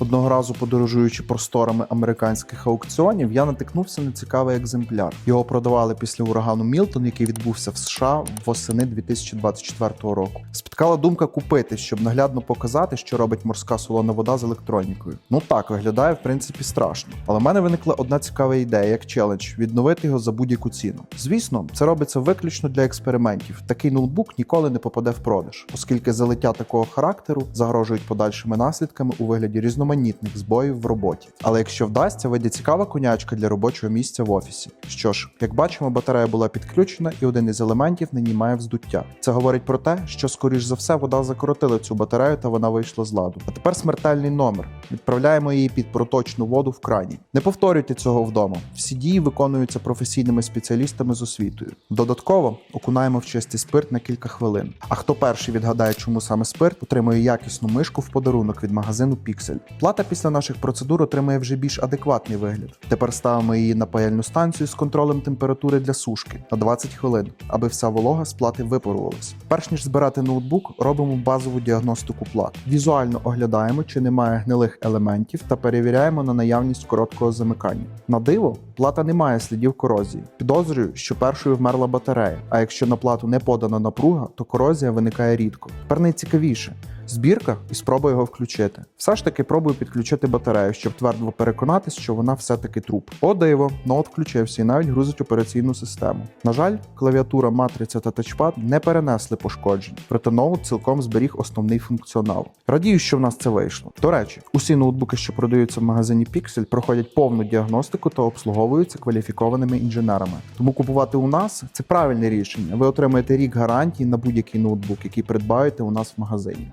Одного разу, подорожуючи просторами американських аукціонів, я натикнувся на цікавий екземпляр. Його продавали після урагану Мілтон, який відбувся в США восени 2024 року. Спіткала думка купити, щоб наглядно показати, що робить морська солона вода з електронікою. Ну так виглядає в принципі страшно. Але в мене виникла одна цікава ідея, як челендж відновити його за будь-яку ціну. Звісно, це робиться виключно для експериментів. Такий ноутбук ніколи не попаде в продаж, оскільки залиття такого характеру загрожують подальшими наслідками у вигляді різноманітних збоїв в роботі. Але якщо вдасться, вийде цікава конячка для робочого місця в офісі. Що ж, як бачимо, батарея була підключена, і один із елементів на ній має вздуття. Це говорить про те, що скоріш за все вода закоротила цю батарею та вона вийшла з ладу. А тепер смертельний номер. Відправляємо її під проточну воду в крані. Не повторюйте цього вдома. Всі дії виконуються професійними спеціалістами з освітою. Додатково окунаємо в чистий спирт на кілька хвилин. А хто перший відгадає, чому саме спирт, отримує якісну мишку в подарунок від магазину Pixel. Плата після наших процедур отримує вже більш адекватний вигляд. Тепер ставимо її на паяльну станцію з контролем температури для сушки на 20 хвилин, аби вся волога з плати випарувалась. Перш ніж збирати ноутбук, робимо базову діагностику плат. Візуально оглядаємо, чи немає гнилих елементів, та перевіряємо на наявність короткого замикання. На диво, плата не має слідів корозії. Підозрюю, що першою вмерла батарея. А якщо на плату не подана напруга, то корозія виникає рідко. Тепер найцікавіше. Збірка і спробую його включити. Все ж таки пробую підключити батарею, щоб твердо переконатись, що вона все-таки труп. О, диво, ноут включився і навіть грузить операційну систему. На жаль, клавіатура, матриця та тачпад не перенесли пошкоджень, проте ноут цілком зберіг основний функціонал. Радію, що в нас це вийшло. До речі, усі ноутбуки, що продаються в магазині Pixel, проходять повну діагностику та обслуговуються кваліфікованими інженерами. Тому купувати у нас це правильне рішення. Ви отримаєте рік гарантії на будь-який ноутбук, який придбаєте у нас в магазині.